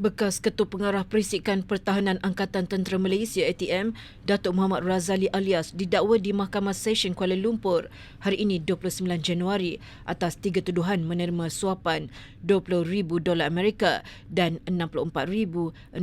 Bekas Ketua Pengarah Perisikan Pertahanan Angkatan Tentera Malaysia ATM, Datuk Muhammad Razali alias didakwa di Mahkamah Session Kuala Lumpur hari ini 29 Januari atas tiga tuduhan menerima suapan RM20,000 dolar Amerika dan RM64,600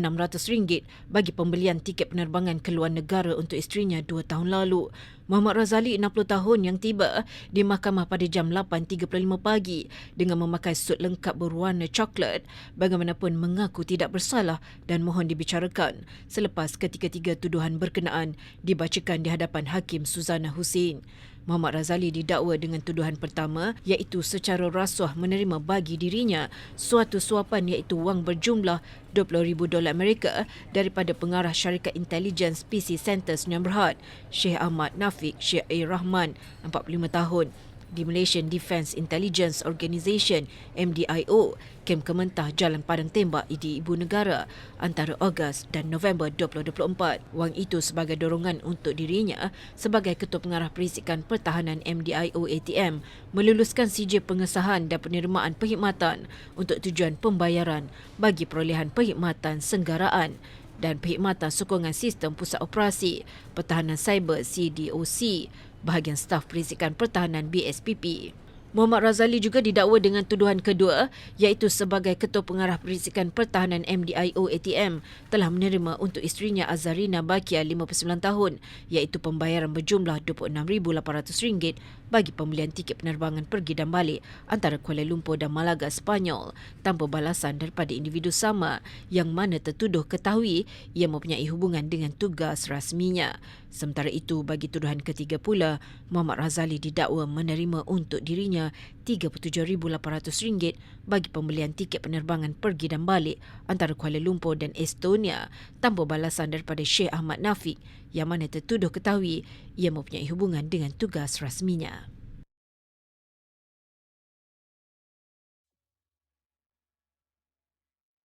ringgit bagi pembelian tiket penerbangan ke luar negara untuk isterinya dua tahun lalu. Muhammad Razali, 60 tahun yang tiba di mahkamah pada jam 8.35 pagi dengan memakai suit lengkap berwarna coklat bagaimanapun mengaku tidak bersalah dan mohon dibicarakan selepas ketika-tiga tuduhan berkenaan dibacakan di hadapan Hakim Suzana Hussein. Muhammad Razali didakwa dengan tuduhan pertama iaitu secara rasuah menerima bagi dirinya suatu suapan iaitu wang berjumlah RM20,000 dolar Amerika daripada pengarah syarikat intelijen PC Centers yang berhad Syekh Ahmad Nafiq Syekh A. Rahman 45 tahun di Malaysian Defence Intelligence Organisation MDIO kem Kementah Jalan Padang Tembak di Ibu Negara antara Ogos dan November 2024. Wang itu sebagai dorongan untuk dirinya sebagai Ketua Pengarah Perisikan Pertahanan MDIO ATM meluluskan CJ pengesahan dan penerimaan perkhidmatan untuk tujuan pembayaran bagi perolehan perkhidmatan senggaraan dan perkhidmatan sokongan sistem pusat operasi pertahanan cyber CDOC bahagian staf Perisikan Pertahanan BSPP. Muhammad Razali juga didakwa dengan tuduhan kedua iaitu sebagai Ketua Pengarah Perisikan Pertahanan MDIO ATM telah menerima untuk isterinya Azarina Bakia 59 tahun iaitu pembayaran berjumlah RM26,800 bagi pembelian tiket penerbangan pergi dan balik antara Kuala Lumpur dan Malaga, Spanyol tanpa balasan daripada individu sama yang mana tertuduh ketahui ia mempunyai hubungan dengan tugas rasminya. Sementara itu, bagi tuduhan ketiga pula, Muhammad Razali didakwa menerima untuk dirinya RM37,800 bagi pembelian tiket penerbangan pergi dan balik antara Kuala Lumpur dan Estonia tanpa balasan daripada Syekh Ahmad Nafiq yang mana tertuduh ketahui ia mempunyai hubungan dengan tugas rasminya.